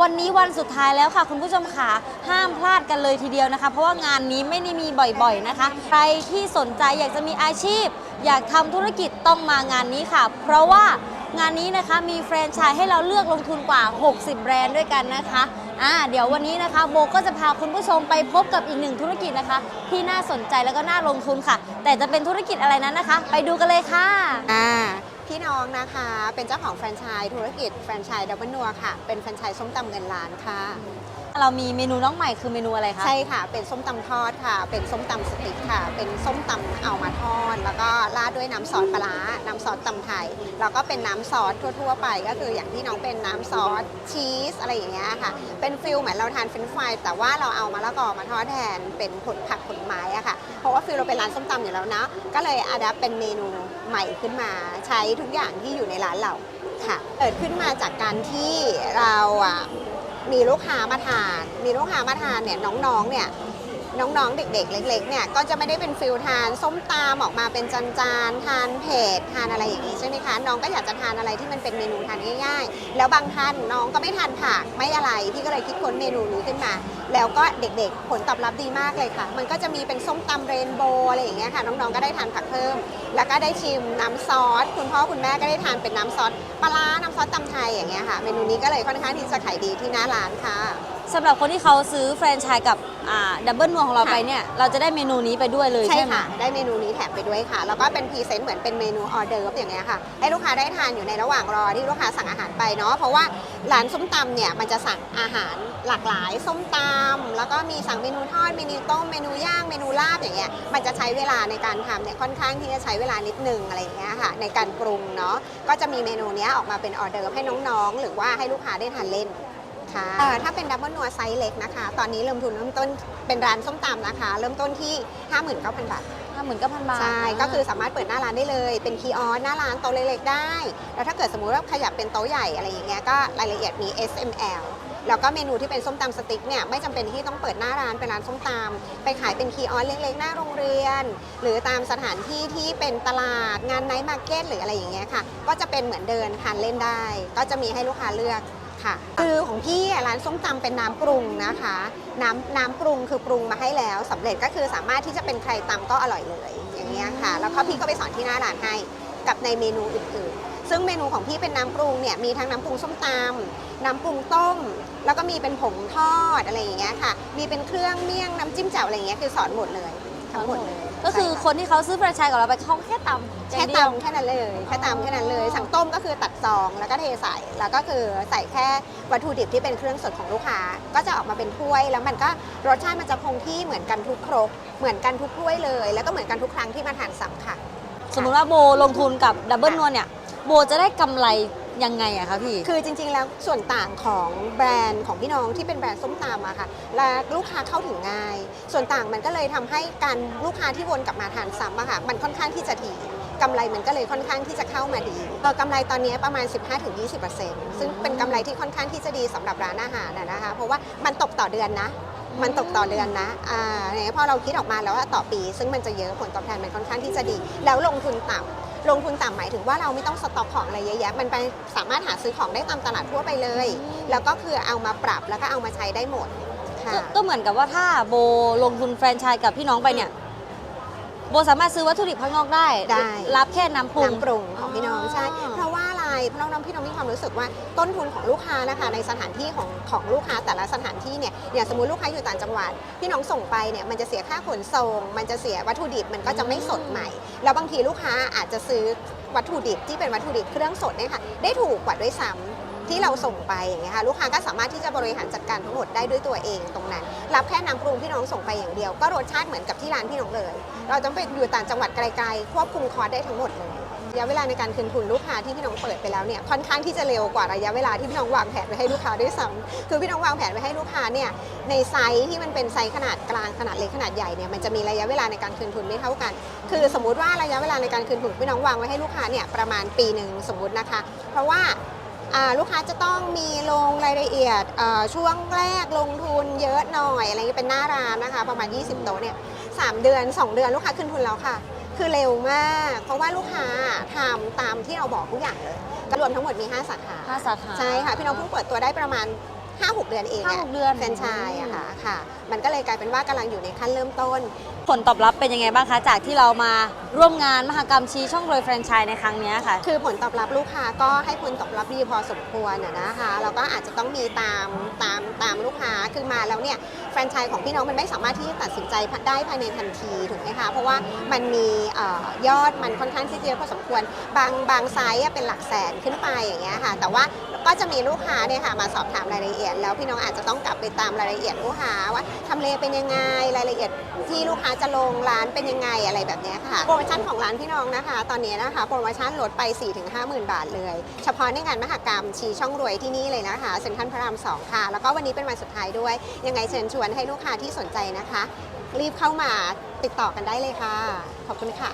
วันนี้วันสุดท้ายแล้วค่ะ คุณผู้ชมค่ะห้ามพลาดกันเลยทีเดียวนะคะ เพราะว่างานนี้ไม่ได้มีบ่อยๆนะคะ ใครที่สนใจอยากจะมีอาชีพ อยากทำธุรกิจต้องมางานนี้ค่ะ เพราะว่างานนี้นะคะมีแฟรนไชส์ให้เราเลือกลงทุนกว่า 60 แบรนด์ด้วยกันนะคะอ่าเดี๋ยววันนี้นะคะโบก็จะพาคุณผู้ชมไปพบกับอีกหนึ่งธุรกิจนะคะ ที่น่าสนใจแล้วก็น่าลงทุนค่ะ แต่จะเป็นธุรกิจอะไรนั้นนะคะ ไปดูกันเลยค่ะอ่า พี่น้องนะคะ เป็นเจ้าของแฟรนไชส์ธุรกิจแฟรนไชส์ดับเบิลนัวค่ะ เป็นแฟรนไชส์ส้มตำเงินล้านค่ะ เรามีเมนูน้องใหม่คือเมนูอะไรคะ ใช่ค่ะ เป็นส้มตำทอดค่ะ เป็นส้มตำสติ๊กค่ะ เป็นส้มตำเอามาทอด แล้วก็ราดด้วยน้ำซอสปลาร้าน้ำซอสตำไทย แล้วก็เป็นน้ำซอสทั่ว ๆ ไป ก็คืออย่างที่น้องเป็นน้ำซอสชีสอะไรอย่างเงี้ยค่ะ เป็นฟิลเหมือนเราทานเฟรนช์ฟรายแต่ว่าเราเอามะละกอมาทอดแทน เป็นผลผักผลไม้อะค่ะ เพราะว่าฟิลเราเป็นร้านส้มตำอยู่แล้วนะก็เลยอาดับเป็นเมนูใหม่ขึ้นมา ใช้ทุกอย่างที่อยู่ในร้านเราค่ะ เกิดขึ้นมาจากการที่เราอะ มีลูกค้ามาทาน มีลูกค้ามาทานเนี่ยน้องๆเนี่ย น้องๆ เด็ก ๆ เล็กๆ เนี่ยก็จะไม่ได้เป็นฟิลทานส้มตามออกมาเป็นจานๆ ทานเผ็ดทานอะไรอย่างนี้ใช่ไหมคะ น้องก็อยากจะทานอะไรที่มันเป็นเมนูทานง่ายๆ แล้วบางท่านน้องก็ไม่ทานผักไม่อะไรพี่ก็เลยคิดค้นเมนูนี้ขึ้นมา แล้วก็เด็กๆ ผลตอบรับดีมากเลยค่ะ มันก็จะมีเป็นส้มตำเรนโบว์อะไรอย่างเงี้ยค่ะ น้องๆ ก็ได้ทานผักเพิ่ม แล้วก็ได้ชิมน้ำซอส คุณพ่อคุณแม่ก็ได้ทานเป็นน้ำซอสปลาร้าน้ำซอสตำไทยอย่างเงี้ยค่ะ เมนูนี้ก็เลยค่อนข้างที่จะขายดีที่หน้าร้านค่ะสำหรับคนที่เขาซื้อแฟรนไชส์กับดับเบิลนัวของเราค่ะไปเนี่ย เราจะได้เมนูนี้ไปด้วยเลยใช่ใช่ไหมค่ะ ได้เมนูนี้แถมไปด้วยค่ะ แล้วก็เป็นพรีเซนต์เหมือนเป็นเมนูออเดิร์ฟอย่างเงี้ยค่ะ ให้ลูกค้าได้ทานอยู่ในระหว่างรอที่ลูกค้าสั่งอาหารไปเนาะ เพราะว่าร้านส้มตำเนี่ยมันจะสั่งอาหารหลากหลายส้มตำแล้วก็มีสั่งเมนูทอด เมนูต้ม เมนูย่าง เมนูลาบอย่างเงี้ย มันจะใช้เวลาในการทำเนี่ยค่อนข้างที่จะใช้เวลานิดนึงอะไรอย่างเงี้ยค่ะ ในการปรุงเนาะ ก็จะมีเมนูเนี้ยออกมาเป็นออเดิร์ฟให้น้องๆ หรือว่าให้ลูกค้าได้ทานเล่น ค่ะเอ่อถ้าเป็นดับเบิลนัวไซส์เล็กนะคะ ตอนนี้เริ่มทุนเริ่มต้นเป็นร้านส้มตำนะคะ เริ่มต้นที่ 59,000 บาท ห้าหมื่นเก้าพันบาทใช่ ก็คือสามารถเปิดหน้าร้านได้เลย เป็นคีย์ออสหน้าร้านโต๊ะเล็กๆได้ แล้วถ้าเกิดสมมุติว่าขยับเป็นโต๊ะใหญ่อะไรอย่างเงี้ย ก็รายละเอียดมี S M L แล้วก็เมนูที่เป็นส้มตำสติ๊กเนี่ยไม่จำเป็นที่ต้องเปิดหน้าร้านเป็นร้านส้มตำไปขายเป็นคีย์ออสเล็กๆ หน้าโรงเรียน หรือตามสถานที่ที่เป็นตลาดงานไนท์มาร์เก็ตหรืออะไรอย่างเงี้ยค่ะ ก็จะเป็นเหมือนเดินทานเล่นได้ ก็จะมีให้ลูกค้าเลือก ค่ะ คือของพี่อะร้านส้มตำเป็นน้ำปรุงนะคะน้ำน้ำปรุงคือปรุงมาให้แล้วสำเร็จก็คือสามารถที่จะเป็นใครตำก็อร่อยเลยอย่างเงี้ยค่ะ แล้วก็พี่ก็ไปสอนที่หน้าร้านให้กับในเมนูอื่นๆ ซึ่งเมนูของพี่เป็นน้ำปรุงเนี่ยมีทั้งน้ำปรุงส้มตำน้ำปรุงต้ม แล้วก็มีเป็นผงทอดอะไรอย่างเงี้ยค่ะ มีเป็นเครื่องเมี่ยงน้ำจิ้มแจ่วอะไรอย่างเงี้ยคือสอนหมดเลยทั้งหมดเลย ก็คือใช่ะคนที่เขาซื้อแฟรนไชส์กับเราไปเขาแค่ตำแค่อย่างเดียว ตำแค่นั้นเลย แค่ตำแค่นั้นเลย สั่งต้มก็คือตัดซองแล้วก็เทใส่ แล้วก็คือใส่แค่วัตถุดิบที่เป็นเครื่องสดของลูกค้า ก็จะออกมาเป็นถ้วย แล้วมันก็รสชาติมันจะคงที่เหมือนกันทุกครก เหมือนกันทุกถ้วยเลย แล้วก็เหมือนกันทุกครั้งที่มาทานซ้ำค่ะ สมมุติว่าโบลงทุนกับดับเบิลนัวเนี่ย โบจะได้กำไร ยังไงอะคะพี่ คือจริงๆ แล้วส่วนต่างของแบรนด์ของพี่น้องที่เป็นแบรนด์ส้มตำอะค่ะ และลูกค้าเข้าถึงง่าย ส่วนต่างมันก็เลยทำให้การลูกค้าที่วนกลับมาทานซ้ำอะค่ะ มันค่อนข้างที่จะถี่กำไรมันก็เลยค่อนข้างที่จะเข้ามาดีเออกำไรตอนนี้ประมาณ 15-20%ซึ่งเป็นกำไรที่ค่อนข้างที่จะดีสำหรับร้านอาหารนะนะคะ เพราะว่ามันตกต่อเดือนนะ มันตกต่อเดือนนะ อ่าเนี่ยพอเราคิดออกมาแล้วว่าต่อปี ซึ่งมันจะเยอะผลตอบแทนมันค่อนข้างที่จะดี แล้วลงทุนต่ำ ลงทุนต่ำหมายถึงว่าเราไม่ต้องสต็อกของอะไรเยอะแยะมันไปสามารถหาซื้อของได้ตามตลาดทั่วไปเลย แล้วก็คือเอามาปรับแล้วก็เอามาใช้ได้หมดค่ะก็ก็เหมือนกับว่าถ้าโบลงทุนแฟรนไชส์กับพี่น้องไปเนี่ย โบสามารถซื้อวัตถุดิบข้างนอกได้ ได้ รับแค่น้ำปรุง น้ำปรุงของพี่น้องอ๋อใช่ เพราะว่าอะไร เพราะน้องๆพี่น้องมีความรู้สึกว่าต้นทุนของลูกค้านะคะในสถานที่ของของลูกค้าแต่ละสถานที่เนี่ยอย่างสมมติลูกค้าอยู่ต่างจังหวัดพี่น้องส่งไปเนี่ยมันจะเสียค่าขนส่ง มันจะเสียวัตถุดิบมันก็จะไม่สดใหม่ แล้วบางทีลูกค้าอาจจะซื้อวัตถุดิบที่เป็นวัตถุดิบเครื่องสดเนี่ยค่ะได้ถูกกว่าด้วยซ้ำที่เราส่งไปอย่างเงี้ยค่ะลูกค้าก็สามารถที่จะบริหารจัดการทั้งหมดได้ด้วยตัวเองตรงนั้น รับแค่น้ำปรุงพี่น้องส่งไปอย่างเดียว ก็รสชาติเหมือนกับที่ร้านพี่น้องเลย เราจะไปอยู่ต่างจังหวัดไกลๆ ควบคุมคอร์สได้ทั้งหมดเลย ระยะเวลาในการคืนทุนลูกค้าที่พี่น้องเปิดไปแล้วเนี่ยค่อนข้างที่จะเร็วกว่าระยะเวลาที่พี่น้องวางแผนไว้ให้ลูกค้าด้วยซ้ำคือพี่น้องวางแผนไว้ให้ลูกค้าเนี่ยในไซส์ที่มันเป็นไซส์ขนาดกลางขนาดเล็กขนาดใหญ่เนี่ยมันจะมีระยะเวลาในการคืนทุนไม่เท่ากัน คือสมมุติว่าระยะเวลาในการคืนทุนพี่น้องวางไว้ให้ลูกค้าเนี่ยประมาณปีหนึ่งสมมุตินะคะ เพราะว่าลูกค้าจะต้องมีลงรายละเอียดช่วงแรกลงทุนเยอะหน่อยอะไรเงี้ยเป็นหน้าร้านนะคะ ประมาณ 20 โต๊ะเนี่ยสามเดือน 2 เดือนลูกค้าขึ้นทุนแล้วค่ะ คือเร็วมาก เพราะว่าลูกค้าทำตามที่เราบอกทุกอย่างเลยก็รวมทั้งหมดมี 5 สาขาห้าสาขา ใช่ค่ะ พี่น้องเพิ่งเปิดตัวได้ประมาณ 5-6 เดือนเองห้าหกเดือน แฟรนไชส์อะค่ะค่ะ มันก็เลยกลายเป็นว่ากำลังอยู่ในขั้นเริ่มต้น ผลตอบรับเป็นยังไงบ้างคะจากที่เรามาร่วมงานมหกรรมชี้ช่องรวยแฟรนไชส์ในครั้งนี้ค่ะ คือผลตอบรับลูกค้าก็ให้ผลตอบรับดีพอสมควรนะคะแล้วก็อาจจะต้องมีตามตามตามลูกค้าคือมาแล้วเนี่ยแฟรนไชส์ของพี่น้องมันไม่สามารถที่จะตัดสินใจได้ภายในทันทีถูกไหมคะเพราะว่ามันมียอดมันค่อนข้างที่จะพอสมควรบางบางไซส์เป็นหลักแสนขึ้นไปอย่างเงี้ยค่ะ แต่ว่า ก็จะมีลูกค้าเนี่ยค่ะมาสอบถามรายละเอียด แล้วพี่น้องอาจจะต้องกลับไปตามรายละเอียดลูกค้าว่าทำเลเป็นยังไงรายละเอียดที่ลูกค้าจะลงร้านเป็นยังไงอะไรแบบนี้ค่ะโปรโมชั่นของร้านพี่น้องนะคะ ตอนนี้นะคะโปรโมชั่นลดไป 4-50,000 บาทเลย เฉพาะในงานมหกรรมชีช่องรวยที่นี่เลยนะคะเซ็นทรัลพระรามสองค่ะ แล้วก็วันนี้เป็นวันสุดท้ายด้วย ยังไงเชิญชวนให้ลูกค้าที่สนใจนะคะ รีบเข้ามาติดต่อกันได้เลยค่ะ ขอบคุณค่ะ